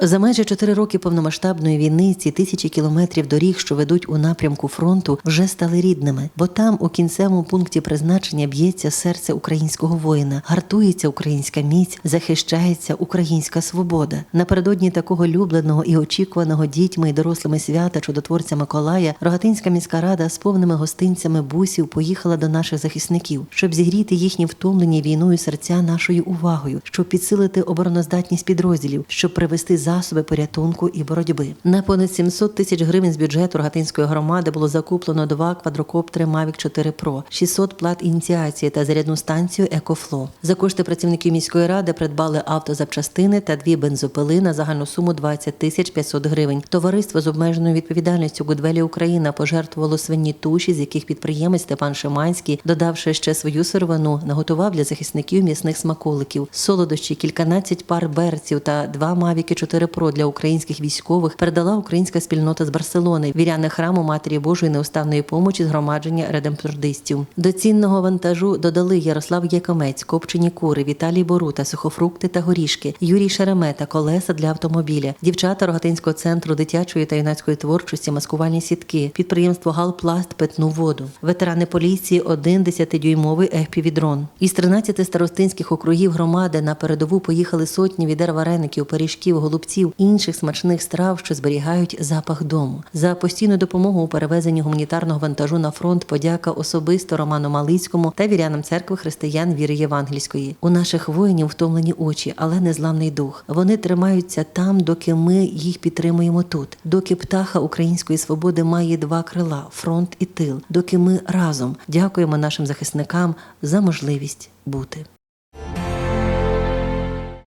За майже чотири роки повномасштабної війни ці тисячі кілометрів доріг, що ведуть у напрямку фронту, вже стали рідними, бо там, у кінцевому пункті призначення, б'ється серце українського воїна, гартується українська міць, захищається українська свобода. Напередодні такого любленого і очікуваного дітьми і дорослими свята чудотворця Миколая, Рогатинська міська рада з повними гостинцями бусів поїхала до наших захисників, щоб зігріти їхні втомлені війною серця нашою увагою, щоб підсилити обороноздатність підрозділів, щоб привести засоби порятунку і боротьби. На понад 700 тисяч гривень з бюджету Рогатинської громади було закуплено два квадрокоптери Mavic 4 Pro, 600 плат ініціації та зарядну станцію Екофло. За кошти працівників міської ради придбали автозапчастини та дві бензопили на загальну суму 20 тисяч 500 гривень. Товариство з обмеженою відповідальністю Гудвелі Україна пожертвувало свині туші, з яких підприємець Степан Шиманський, додавши ще свою сировину, наготував для захисників м'ясних смаколиків, солодощі, кільканадцять пар берців та два мавіки 4 Pro для українських військових передала українська спільнота з Барселони, віряни храму Матері Божої неустанної помочі згромадження редемптордистів. До цінного вантажу додали Ярослав Якомець, копчені кури, Віталій Борута, сухофрукти та горішки, Юрій Шеремета, колеса для автомобіля, дівчата Рогатинського центру дитячої та юнацької творчості, маскувальні сітки, підприємство Галпласт, питну воду, ветерани поліції, один 10-дюймовий FPV-дрон. Із 13 старостинських округів громади на передову поїхали сотні відер вареників, пиріжків, голубців, інших смачних страв, що зберігають запах дому. За постійну допомогу у перевезенні гуманітарного вантажу на фронт подяка особисто Роману Малицькому та вірянам церкви християн віри Євангельської. У наших воїнів втомлені очі, але незламний дух. Вони тримаються там, доки ми їх підтримуємо тут, доки птаха української свободи має два крила фронт і тил, доки ми разом дякуємо нашим захисникам за можливість бути.